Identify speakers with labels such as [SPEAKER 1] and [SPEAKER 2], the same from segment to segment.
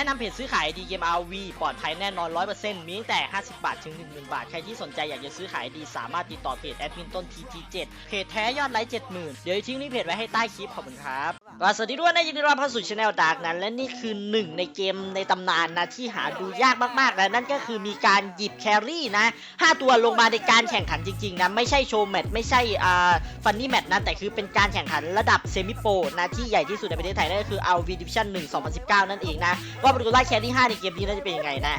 [SPEAKER 1] นะนำเพจซื้อขายดีเกม RV ปลอดภัยแน่นอน 100%มีตั้งแต่ 50 บาท ถึง 10,000 บาท ใครที่สนใจอยากจะซื้อขายดีสามารถติดต่อเพจแอดมินต้น TT7 เพจแท้ยอดไลค์ 70,000 เดี๋ยวทิ้งลิงก์เพจไว้ให้ใต้คลิปขอบคุณครับ ก็สวัสดีด้วยนะยินดีต้อนรับเข้าสู่ช anel Dark นั้น และนี่คือหนึ่งในเกมในตำนานนะที่หาดูยากมากๆนะนั่นก็คือมีการหยิบแครี่นะ5ตัวลงมาในการแข่งขันจริงๆนะไม่ใช่โชว์แมตช์ไม่ใช่อ่าฟันนี่แมตช์นะแต่คือเป็นการแข่งขันระดับเซมิโปรนะที่ใหญ่ที่สุดในประเทศไทยนั่นก็คือ RV Division 1 2019 นั่นเองนะว่าประตูไล่แครี่5ในเกมนี้น่าจะเป็นยังไงนะ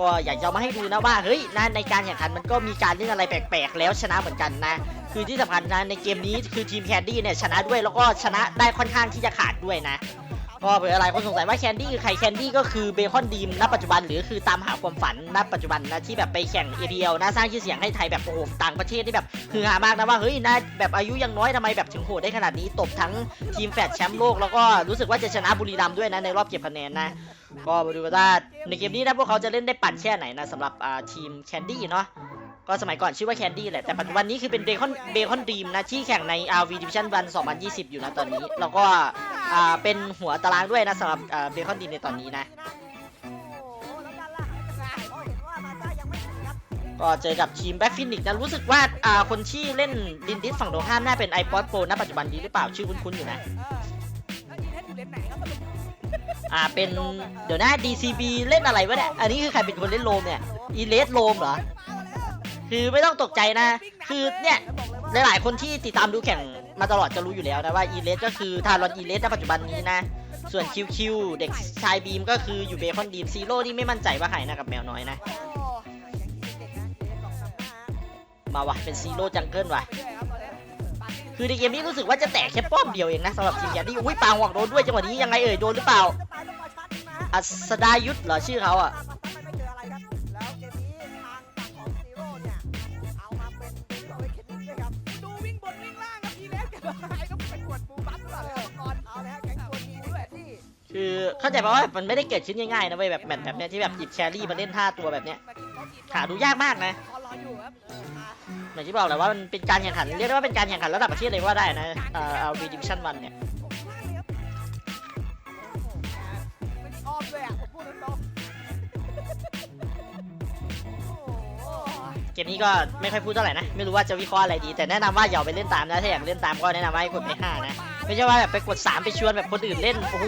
[SPEAKER 1] ก็อยากจะมาให้ดูนะว่าเฮ้ยนะในการแข่งขันมันก็มีการเล่นอะไรแปลกๆ แล้วชนะเหมือนกันนะ คือที่สำคัญนะในเกมนี้คือทีมแคนดี้เนี่ยชนะด้วยแล้วก็ชนะได้ค่อนข้างที่จะขาดด้วยนะก็เผื่ออะไรคนสงสัยว่าแคนดี้คือใครแคนดี้ก็คือเบคอนดีมณปัจจุบันหรือคือตามหาความฝันณปัจจุบันนะที่แบบไปแข่ง APL นะสร้างชื่อเสียงให้ไทยแบบโอ้โหต่างประเทศที่แบบคือหามากนะว่าเฮ้ยนะแบบอายุยังน้อยทำไมแบบถึงโหดได้ขนาดนี้ตบทั้งทีมแฟดแชมป์โลกแล้วก็รู้สึกว่าจะชนะบุรีรัมย์ด้วยนะในรอบเก็บคะแนนนะ ก็มาดูกันว่าในเกมนี้นะพวกเขาจะเล่นได้ปั่นแค่ไหนนะสำหรับอ่าทีมแคนดี้เนาะก็สมัยก่อนชื่อว่าแคนดี้แหละแต่ปัจจุบันนี้คือเป็นเบคอนเบคอนดีมนะที่แข่งใน RV Division 1 2020 อยู่นะตอนนี้ แล้วก็อ่าเป็นหัวตารางด้วยนะสำหรับเบคอนดีมในตอนนี้นะ ก็เจอกับทีมแบ็กฟินิกนะรู้สึกว่าอ่าคนที่เล่นลินดิสฝั่งตรงข้ามน่าเป็นไอ o อ p โปรณปัจจุบันนี้หรือเปล่าชื่อคุ้นๆอยู่นะ อ่าเป็นเดี๋ยวนะ DCB เล่นอะไรวะเนี่ย อันนี้คือใครเป็นคนเล่นโลมเนี่ยอีเลสโลมเหรอ คือไม่ต้องตกใจนะ คือเนี่ยหลายๆคนที่ติดตามดูแข่งมาตลอดจะรู้อยู่แล้วนะว่าอีเลสก็คือทารอนอีเลสในปัจจุบันนี้นะ ส่วนคิวคิวเด็กชายบีมก็คืออยู่เบคอนดีมซีโร่นี่ไม่มั่นใจว่าใครนะกับแมวน้อยนะ มาวะเป็นซีโร่จังเกิลวะคือในเกมนี้รู้สึกว่าจะแตกแค่ป้อมเดียวเองนะสำหรับทีมแคนดี้อุ้ยปางหวังโดนด้วยจังหวะนี้ยังไงเอ่ยโดนหรือเปล่า อัสดายุทธเหรอชื่อเขาอะ
[SPEAKER 2] คือเข้า
[SPEAKER 1] ใจป่ะว่ามันไม่ได้เกิดขึ้นง่ายๆนะเว้ยแบบแมตช์แบบเนี้ยที่แบบหยิบแครี่มาเล่น5ตัวแบบเนี้ยหาดูยากมากนะ
[SPEAKER 2] คอรออยู่ครับ
[SPEAKER 1] อย่างที่บอกแหละว่ามันเป็นการแข่งขันเรียกได้ว่าเป็นการแข่งขันระดับประเทศเลยก็ว่าได้นะเอ่อเอาวีดิวิชั่นวันเนี่ย กมนี้ก็ไม่ค่อยพูดเท่าไหร่นะ ไม่รู้ว่าจะวิเคราะห์อะไรดี แต่แนะนำว่าอย่าไปเล่นตามนะ ถ้าอยากเล่นตามก็แนะนำว่าให้กดไป5นะ ไม่ใช่ว่าแบบไปกด 3 ไปชวนแบบคนอื่นเล่น โอ้โห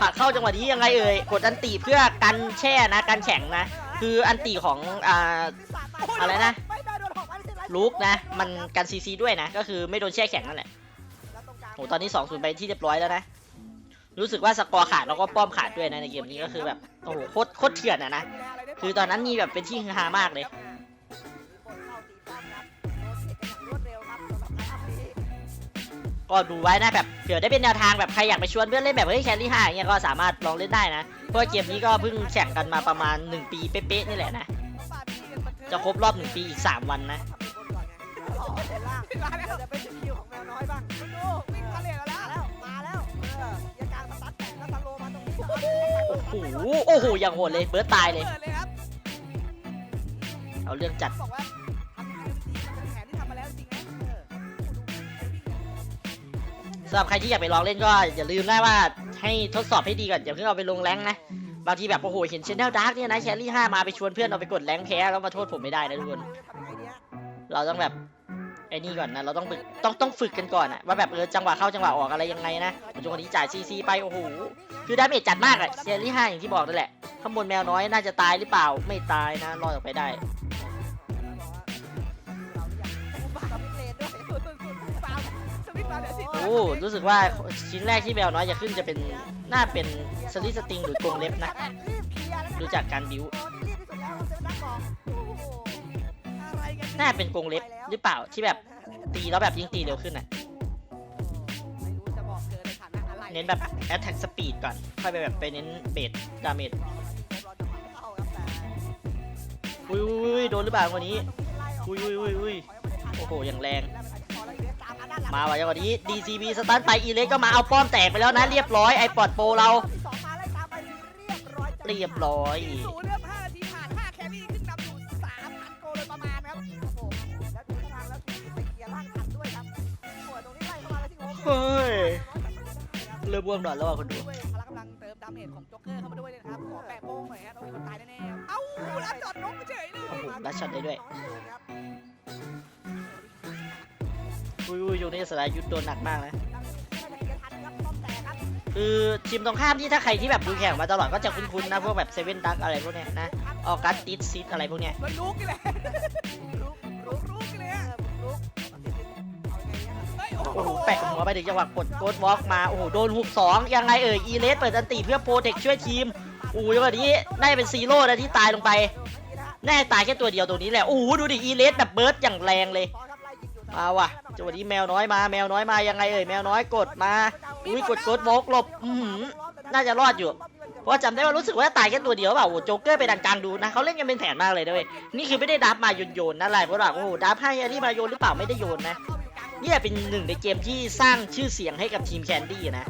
[SPEAKER 1] ผักเข้าจังหวะนี้ยังไงเอ่ย กดอันติเพื่อกันแช่นะการแข่งนะ คืออันติของอ่าอะไรนะ ลูกนะ มันกันซีซีด้วยนะ ก็คือไม่โดนแช่แข็งนั่นแหละ
[SPEAKER 2] แล้ต
[SPEAKER 1] อนนี้2อศูนย์ไปที่เรียบร้อยแล้วนะ รู้สึกว่าสกอร์ขาดแล้วก็ป้อมขาดด้วยนะในเกมนี้ก็คือแบบ โอ้โหโคตรโคตรเถื่อนอะนะ คือตอนนั้นนี่แบบเป็นที่ฮือฮามากเลย ก็ดูไว้นะแบบเผื่อได้เป็นแนวทางแบบใครอยากไปชวนเพื่อนเล่นแบบเฮ้ยแครี่ห้าอย่างเงี้ยก็สามารถลองเล่นได้นะ เพราะว่าเกมนี้ก็เพิ่งแข่งกันมาประมาณ 1 ปีเป๊ะๆนี่แหละนะ จะครบรอบ 1 ปีอีก 3 วันนะ
[SPEAKER 2] จะเป็นคิวของแมวน้อยบ้างมาแล้วออมีอาการสตั๊ดแต่งแล้วทะโอ้
[SPEAKER 1] โหโอ้โหอย่างโหดเลยเบิร์ดตายเลย
[SPEAKER 2] เปิดเลยครับ
[SPEAKER 1] เอาเรื่องจัด
[SPEAKER 2] บอกว่าำ
[SPEAKER 1] หรับใครที่อยากไปลองเล่นก็อย่าลืมนะว่าให้ทดสอบให้ดีก่อนอย่าเพิ่งเอาไปลงแรงนะบางทีแบบโอ้โหเห็นเชนเนลดาร์กเนี่ยนะแครี่ห้ามาไปชวนเพื่อนเอาไปกดแรงแพ้แล้วมาโทษผมไม่ได้นะทุกคนเราต้องแบบไอ้นี่ก่อนนะเราต้องฝึกต้องต้องฝึกกันก่อนอะว่าแบบเออจังหวะเข้าจังหวะออกอะไรยังไงนะปัจจุบันนี้จ่ายซีซีไปโอ้โหคือดาเมจจัดมากอะแครี่ห้าอย่างที่บอกนั่นแหละข้างบนแมวน้อยน่าจะตายหรือเปล่าไม่ตายนะรอดออกไปได้ รู้สึกว่าชิ้นแรกที่แมวน้อยจะขึ้นจะเป็นน่าเป็นสลิสติงหรือกรงเล็บนะดูจากการบิวน่าเป็นกรงเล็บหรือเปล่าที่แบบตีแล้วแบบยิงตีเร็วขึ้นอะเน้นแบบ attack speed ก่อน ค่อยไปแบบไปเน้นเบสดาเมจอุ้ยอุ้ยอุ้ยโดนหรือเปล่าวันนี้อุ้ยอุ้ยอุ้ยอุ้ยโอ้โหอย่างแรง มาว่ะจังหวะนี้ DCB สตันไปอีเล็กก็มาเอาป้อมแตกไปแล้วนะเรียบร้อยไอปอดโปรเราเรียบร้อย
[SPEAKER 2] ศูนย์เริ่ม5นาทีผ่าน5แครี่ขึ้นนำอยู่3,000โกโดยประมาณครับโอ้แล้วดูทางแล้วไปเกียร์ล่างทันด้วยครับโอ้โหตรงนี้ไล่เข้ามาแล้วที่โอ้
[SPEAKER 1] เฮ้ยเริ่มว่วงนอนแล้วอะคนดู
[SPEAKER 2] พละกำลังเติมดาเมจของจ็อกเกอร์เข้ามาด้วยเลยนะครับ
[SPEAKER 1] ขอแปะโป้ง
[SPEAKER 2] หน่อยฮะต้อง
[SPEAKER 1] มีคนตายแน่ๆเอ้าแล้วจอดนกเฉยเลยรั
[SPEAKER 2] ดช็อตได้ด้วย น่าจะเคลียร์ทันครับป้อมแตกครับ
[SPEAKER 1] คือทีมตรงข้ามที่ถ้าใครที่แบบดูแข่งมาตลอดก็จะคุ้นๆนะพวกแบบเซเว่นดักอะไรพวกเนี้ยนะออกัสติสซิสอะไรพวกเนี้ย
[SPEAKER 2] มันลุกนี่แหละลุกลุกลุกนี่แหละลุกเอาไงเนี่ยเฮ้ยโอ้
[SPEAKER 1] โหแปะหัวไปถึงจังหวะกดโกดวอล์กมา โอ้โห โดนหุบสองยังไงเอ่ย อีเลสเปิดอันติเพื่อโปรเทคช่วยทีมโอ้โหจังหวะนี้ได้เป็นซีโร่นะที่ตายลงไป แน่ตายแค่ตัวเดียวตัวนี้แหละ โอ้โห ดูดิ อีเลสแบบเบิร์ดอย่างแรงเลย มาว่ะจังหวะนี้แมวน้อยมา แมวน้อยมายังไงเอ่ยแมวน้อยกดมาอุ้ยกดกดวอล์กหลบอือหือน่าจะรอดอยู่ เพราะว่าจำได้ว่ารู้สึกว่าตายแค่ตัวเดียวเปล่าโอ้โจ๊กเกอร์ไปดันกลางดูนะเขาเล่นกันเป็นแผนมากเลยนะเว้ยนี่คือไม่ได้ดับมาโยนโยนๆนะอะไรเพราะว่าโอ้โหดับให้อันนี้มาโยนหรือเปล่าไม่ได้โยนนะเนี่ยเป็นหนึ่งในเกมที่สร้างชื่อเสียงให้กับทีมแคนดี้นะ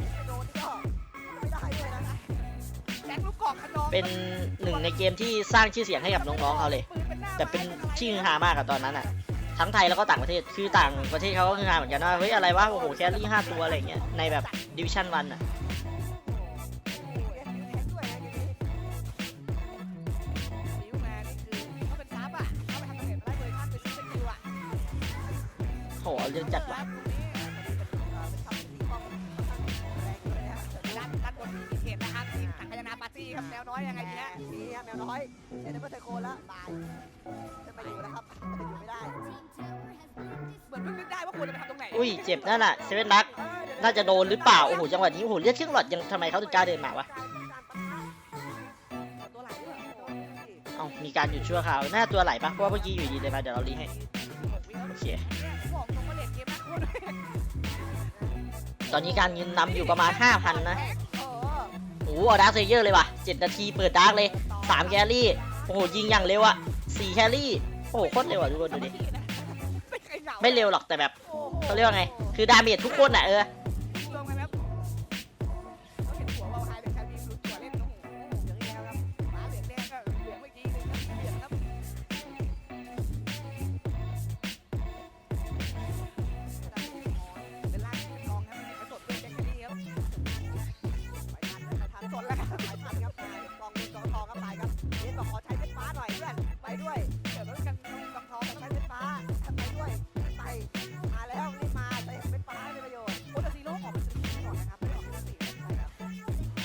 [SPEAKER 1] เป็นหนึ่งในเกมที่สร้างชื่อเสียงให้กับน้องๆเขาเลย แต่เป็นที่อฮามากอะตอนนั้นอะ ทั้งไทยแล้วก็ต่างประเทศ คือต่างประเทศเขาก็คืองาเหมือนกันว่าเฮ้ยอะไรวะ โอ้โห แครี่ห้าตัวอะไรเงี้ย ในแบบดิวิชั่นวันอะโหเอาเรื่องจัดว่ะ
[SPEAKER 2] นาปาร์ตี้ครับแมวน้อยยังไงเนี่ยนี่ฮะแมวน้อยเห็นในเมื่อเทโคแล้วตายจะมาอยู่นะครับจะอยู่ไม่ได้ เหมือนเพิ่งนึกได้ว่าควรจะไปทำตรงไหน
[SPEAKER 1] อุ้ยเจ็บนั่นน่ะเซเว่นดัก น่าจะโดนหรือเปล่า โอ้โห จังหวะนี้ โอ้โหเลือดครึ่องหลอดยังทำไมเขาถึงกล้าเดินมาวะ
[SPEAKER 2] ตัวไหลด้วย
[SPEAKER 1] เอ้า มีการหยุดชั่วคราวหน้าตัวไหลปะเพราะว่าเมื่อกี้อยู่ดีเลยมาเดี๋ยวเรารีให้ โอเค
[SPEAKER 2] บอกตรงว่าเลนเกมนะคุณ
[SPEAKER 1] ตอนนี้การเงินนำอยู่ประมาณ 5,000 นะ
[SPEAKER 2] เห
[SPEAKER 1] เอาดาร์คเซเยอร์เลยว่ะ7นาทีเปิดดาร์กเลย3แครี่ โอ้โห ยิงอย่างเร็วอะ4แครี่ โอ้โห โคตรเร็วอะทุกคนดูดิ
[SPEAKER 2] ไม่เร็
[SPEAKER 1] วหรอกแต่แบบเขาเรียกว่าไง คือดาเมจทุกคนอะเออ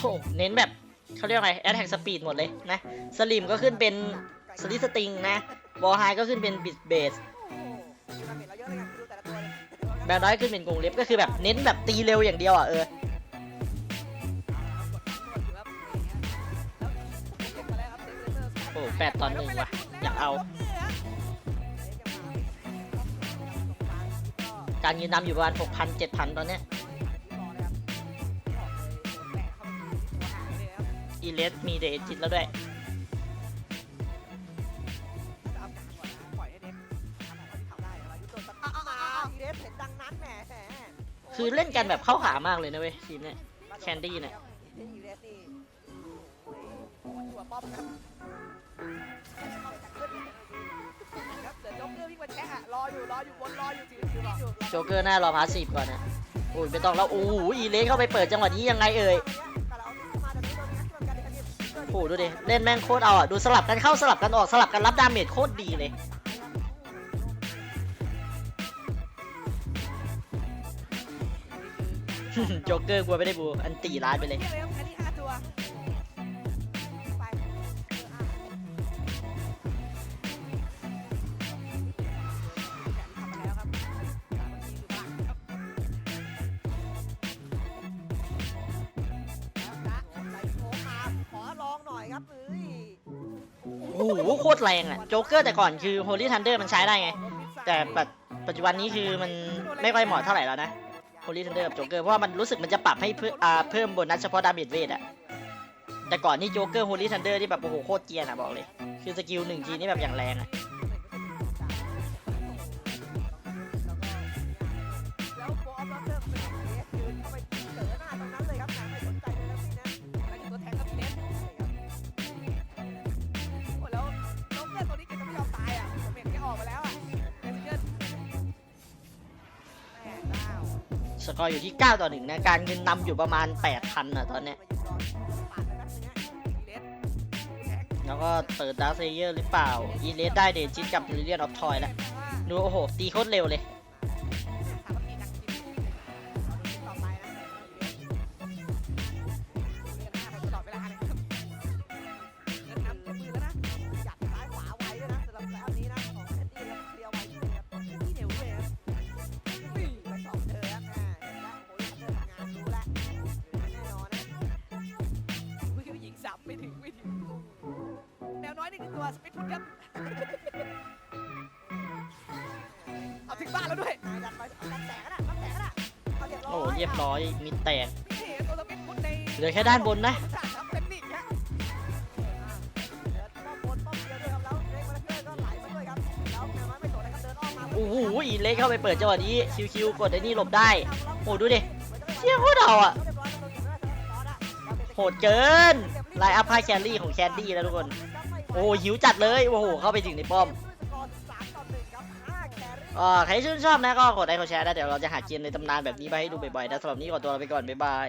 [SPEAKER 2] โอ้เน้นแบบเขาเรียก
[SPEAKER 1] ว่าไงแอตแทกสปีดหมดเลยนะสลิมก็ขึ้นเป็นสลิสติงนะบอลไฮก็ขึ้นเป็นบิดเบส
[SPEAKER 2] แบ
[SPEAKER 1] ลน้อยขึ้นเป็นกรงเล็บก็คือแบบเน้นแบบตีเร็วอย่างเดียวอะเออโอ้แปดตอนหนึ่งว่ะ อยากเอา การยืนนำอยู่ประมาณ6,000 7,000ตอนเนี้ย อีเลสมีเดทจิตแล้วด้วย คือเล่นกันแบบเข้าหามากเลยนะเว้ยทีมเนี่ยแคนดี้เนี่ย
[SPEAKER 2] หัวป้อมครับครับเดี๋ยวจ็อกเกอร์วิ่งมาแช่รออยู่รออยู่บนรออยู่ถือถืออยู่
[SPEAKER 1] โจเกอร์หน้ารอพาสซีฟก่อนนะโอ้ยไม่ต้องแล้วโอ้โหอีเลสเข้าไปเปิดจังหวะนี้ยังไงเอ่ย โอ้โหดูดิ เล่นแม่งโคตรเอาอะ ดูสลับกันเข้าสลับกันออกสลับกันรับดาเมจโคตรดีเลย โจ๊กเกอร์กลัวไม่ได้บู อันตีร้านไปเลย
[SPEAKER 2] แค่นี้ห้าตัว ห
[SPEAKER 1] โคตรแรงอะโจ๊กเกอร์แต่ก่อนคือโฮลี่ทันเดอร์มันใช้ได้ไง แต่แบบปัจจุบันนี้คือมันไม่ค่อยเหมาะเท่าไหร่แล้วนะโฮ
[SPEAKER 2] ลี่ทัน
[SPEAKER 1] เดอร์กับโจ๊กเกอร์เพราะว่ามันรู้สึกมันจะปรับให้เพิ่มอ่าเพิ่มโบนัสเฉพาะดาเมจเวทอะแต่ก่อนนี่โจ๊กเกอร์โฮลี่ทันเดอร์ที่แบบโอ้โหโคตรเกรียนอะบอกเลย คือสกิลหนึ่งทีนี่แบบอย่างแรงอะ
[SPEAKER 2] สกอร์
[SPEAKER 1] อยู่ที่ 9 ต่อ1นะ การเงินนำอยู่ประมาณ 8,000นะตอนเนี้ยแล้วก็เปิดดาร์เซเยอร์หรือเปล่า อีเลสได้เดจิตกับลิเลียนออฟทอยแล้ว ดูโอ้โห ตีโคตรเร็วเลย
[SPEAKER 2] ตัวสปิทพุทครับเอาถึงบ้านแล้วด้วยดันไปดันแตกนะดันแตกนะเอาเรียบร้อย
[SPEAKER 1] โอ้โหเรียบร้อยมิดแตก
[SPEAKER 2] นี่ตัวสปิทพุทใน
[SPEAKER 1] เหลือแค่ด้านบนนะ
[SPEAKER 2] ครับเป็นนิกฮะเดินป้อมบนป้อมเดียวด้วยครับแล้วเรกมาเลเกอร์ก็ไหลมาด้วยครับแล้วแนวน้อยไม่สนนะครับเดินอ้อมมา
[SPEAKER 1] โอ้โหอีเลสเข้าไปเปิดจังหวะนี้คิวๆกดไอ้นี่หลบได้โอ้ดูดิเชี่ยโคตรเอาอะโหดเกินไลน์อัพไพ่แคลรี่ของแคนดี้แล้วทุกคน โอ้โหหิวจัดเลยโอ้โหเข้าไปถึงในป้อมอ่าใครชื่นชอบนะก็กดไลค์กดแชร์นะเดี๋ยวเราจะหาเกมในตำนานแบบนี้ไปให้ดูบ่อยๆนะสำหรับนี้ขอตัวลาไปก่อนบ๊ายบาย